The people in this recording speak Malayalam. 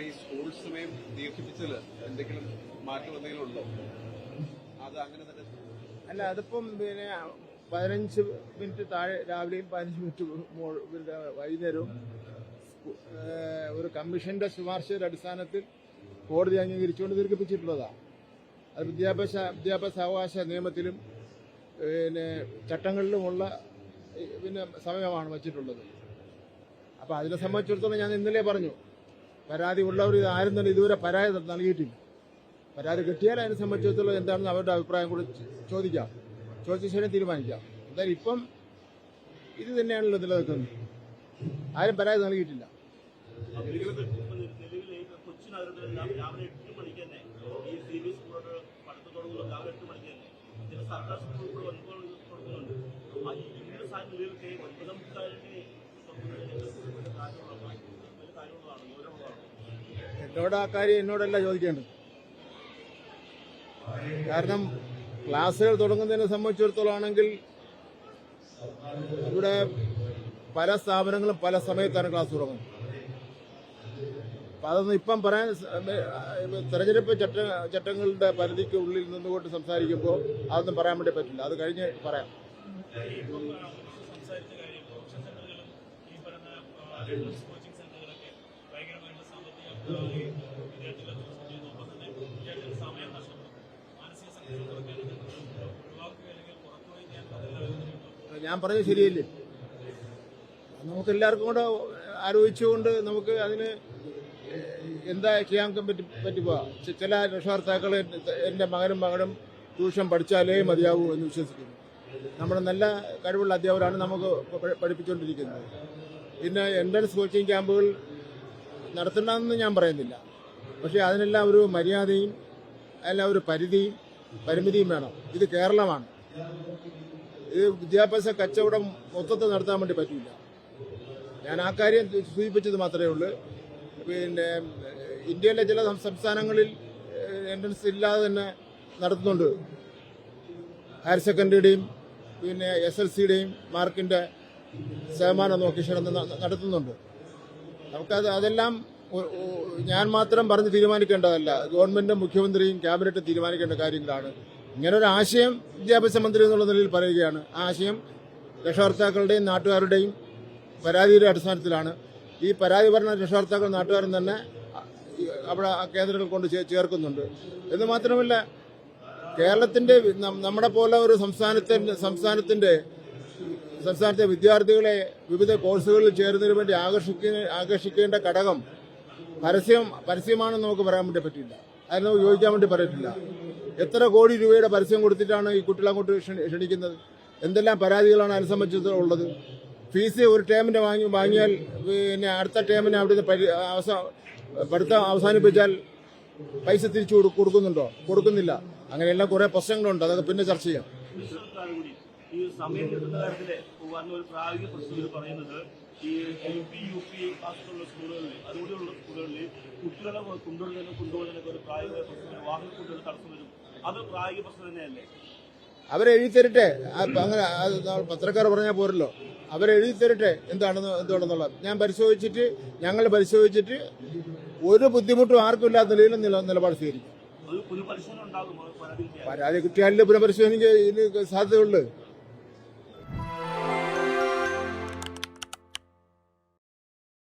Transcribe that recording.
ഈ സ്കൂൾ സമയം ദീർഘിപ്പിച്ചതിൽ എന്തെങ്കിലും മാറ്റം എന്തെങ്കിലും ഉണ്ടോ? അത് അങ്ങനെ തന്നെ അല്ല അതിപ്പം പിന്നെ പതിനഞ്ച് മിനിറ്റ് താഴെ രാവിലെയും പതിനഞ്ച് മിനിറ്റ് വൈകുന്നേരവും ഒരു കമ്മീഷന്റെ ശുപാർശയുടെ അടിസ്ഥാനത്തിൽ കോടതി അംഗീകരിച്ചുകൊണ്ട് ദീർഘിപ്പിച്ചിട്ടുള്ളതാണ് അത് വിദ്യാഭ്യാസ വിദ്യാഭ്യാസ അവകാശ നിയമത്തിലും പിന്നെ ചട്ടങ്ങളിലുമുള്ള പിന്നെ സമയമാണ് വച്ചിട്ടുള്ളത്. അപ്പം അതിനെ സംബന്ധിച്ചിടത്തോളം ഞാൻ ഇന്നലെ പറഞ്ഞു പരാതി ഉള്ളവർ ഇത് ആരും തന്നെ ഇതുവരെ പരാതി നൽകിയിട്ടില്ല. പരാതി കിട്ടിയാൽ അതിനെ സംബന്ധിച്ചിടത്തോളം എന്താണെന്ന് അവരുടെ അഭിപ്രായം കൂടി ചോദിക്കാം. ചോദിച്ച ശേഷം തീരുമാനിക്കാം. എന്തായാലും ഇപ്പം ഇത് തന്നെയാണല്ലോ നിലനിൽക്കുന്നത്. ആരും പരാതി നൽകിയിട്ടില്ല. നിലവിലെ കൊച്ചി നഗരത്തിലെല്ലാം രാവിലെ എന്നോട് ആ കാര്യം എന്നോടല്ല ചോദിക്കേണ്ടത്? കാരണം ക്ലാസ്സുകൾ തുടങ്ങുന്നതിനെ സംബന്ധിച്ചിടത്തോളം ആണെങ്കിൽ ഇവിടെ പല സ്ഥാപനങ്ങളും പല സമയത്താണ് ക്ലാസ് തുടങ്ങുന്നത്. അപ്പം അതൊന്നും ഇപ്പം പറയാൻ തെരഞ്ഞെടുപ്പ് ചട്ട ചട്ടങ്ങളുടെ പരിധിക്ക് ഉള്ളിൽ നിന്നുകൊണ്ട് സംസാരിക്കുമ്പോൾ അതൊന്നും പറയാൻ വേണ്ടി പറ്റില്ല. അത് കഴിഞ്ഞ് പറയാം. ഈ സാമ്പത്തിക ഞാൻ പറഞ്ഞത് ശരിയല്ലേ? നമുക്ക് എല്ലാവർക്കും കൂടെ ആലോചിച്ചുകൊണ്ട് നമുക്ക് അതിന് എന്താ ചെയ്യാൻ പറ്റി പറ്റിപ്പോ ചി- ചില രക്ഷകർത്താക്കൾ എന്റെ മകനും മകനും ട്യൂഷൻ പഠിച്ചാലേ മതിയാവൂ എന്ന് വിശ്വസിക്കുന്നു. നമ്മുടെ നല്ല കഴിവുള്ള അധ്യാപകരാണ് നമുക്ക് പഠിപ്പിച്ചുകൊണ്ടിരിക്കുന്നത് പിന്നെ എൻട്രൻസ് കോച്ചിങ് ക്യാമ്പുകൾ നടത്തണമെന്ന് ഞാൻ പറയുന്നില്ല. പക്ഷേ അതിനെല്ലാം ഒരു മര്യാദയും അതിനെല്ലാം ഒരു പരിധിയും പരിമിതിയും വേണം. ഇത് കേരളമാണ്. ഇത് വിദ്യാഭ്യാസ കച്ചവടം മൊത്തത്തിൽ നടത്താൻ വേണ്ടി പറ്റില്ല. ഞാൻ ആ കാര്യം സൂചിപ്പിച്ചത് മാത്രമേ ഉള്ളൂ. പിന്നെ ഇന്ത്യയിലെ ചില സംസ്ഥാനങ്ങളിൽ എൻട്രൻസ് ഇല്ലാതെ തന്നെ നടത്തുന്നുണ്ട്. ഹയർ സെക്കൻഡറിയുടെയും പിന്നെ എസ് എൽ സിയുടെയും മാർക്കിന്റെ ശതമാനം നോക്കി നടത്തുന്നുണ്ട്. നമുക്കത് അതെല്ലാം ഞാൻ മാത്രം പറഞ്ഞ് തീരുമാനിക്കേണ്ടതല്ല. ഗവൺമെന്റും മുഖ്യമന്ത്രിയും ക്യാബിനറ്റും തീരുമാനിക്കേണ്ട കാര്യങ്ങളാണ്. ഇങ്ങനെ ഒരു ആശയം വിദ്യാഭ്യാസ മന്ത്രി എന്നുള്ള നിലയിൽ പറയുകയാണ്. ആശയം രക്ഷകർത്താക്കളുടെയും നാട്ടുകാരുടെയും പരാതിയുടെ അടിസ്ഥാനത്തിലാണ്. ഈ പരാതി പറഞ്ഞ രക്ഷകർത്താക്കൾ നാട്ടുകാരും തന്നെ അവിടെ കേന്ദ്രങ്ങൾ കൊണ്ട് ചേർക്കുന്നുണ്ട്. എന്ന് മാത്രമല്ല കേരളത്തിന്റെ നമ്മുടെ പോലെ ഒരു സംസ്ഥാനത്തിന്റെ സംസ്ഥാനത്തിന്റെ സംസ്ഥാനത്തെ വിദ്യാർത്ഥികളെ വിവിധ കോഴ്സുകളിൽ ചേരുന്നതിന് വേണ്ടി ആകർഷിക്കുന്ന ആകർഷിക്കേണ്ട ഘടകം പരസ്യം പരസ്യമാണെന്ന് നമുക്ക് പറയാൻ വേണ്ടി പറ്റില്ല. അതിന് നമുക്ക് യോജിക്കാൻ വേണ്ടി പറയത്തില്ല എത്ര കോടി രൂപയുടെ പരസ്യം കൊടുത്തിട്ടാണ് ഈ കുട്ടികളെ അങ്ങോട്ട് ക്ഷണി- ക്ഷണിക്കുന്നത്? എന്തെല്ലാം പരാതികളാണ് അതിനെ ഉള്ളത്? ഫീസ് ഒരു ടേമിന് വാങ്ങി വാങ്ങിയാൽ പിന്നെ അടുത്ത ടേമിന് അവിടുന്ന് പഠിത്തം അവസാനിപ്പിച്ചാൽ പൈസ തിരിച്ചു കൊടു- കൊടുക്കുന്നുണ്ടോ? കൊടുക്കുന്നില്ല. അങ്ങനെയെല്ലാം കുറേ പ്രശ്നങ്ങളുണ്ട്. അതൊക്കെ പിന്നെ ചർച്ച ചെയ്യാം. ഈ സമയം കിട്ടുന്ന കാര്യത്തിൽ ഒരു പ്രായോഗിക പറയുന്നത് ഈ എൽ പി യു പി ക്ലാസ്സുള്ള സ്കൂളുകളിൽ അതുകൂടിയുള്ള സ്കൂളുകളിൽ കുട്ടികളെ കൊണ്ടുവരുന്നതിനും കൊണ്ടുപോകുന്നതിനൊക്കെ ഒരു പ്രായോഗിക പ്രശ്നം വാഹന കുട്ടികൾ തടസ്സം വരും. അത് പ്രായോഗിക പ്രശ്നം തന്നെയല്ലേ? അവരെഴുതി തരട്ടെ അങ്ങനെ പത്രക്കാർ പറഞ്ഞാൽ പോരല്ലോ. അവരെഴുതി തരട്ടെ എന്താണെന്ന് എന്തുകൊണ്ടെന്നുള്ളത് ഞാൻ പരിശോധിച്ചിട്ട് ഞങ്ങൾ പരിശോധിച്ചിട്ട് ഒരു ബുദ്ധിമുട്ടും ആർക്കും ഇല്ലാത്ത നിലയിൽ നില നിലപാട് സ്വീകരിക്കും. പരാതി കിട്ടിയാലേ പുനഃപരിശോധനയ്ക്ക് സാധ്യതയുള്ളൂ.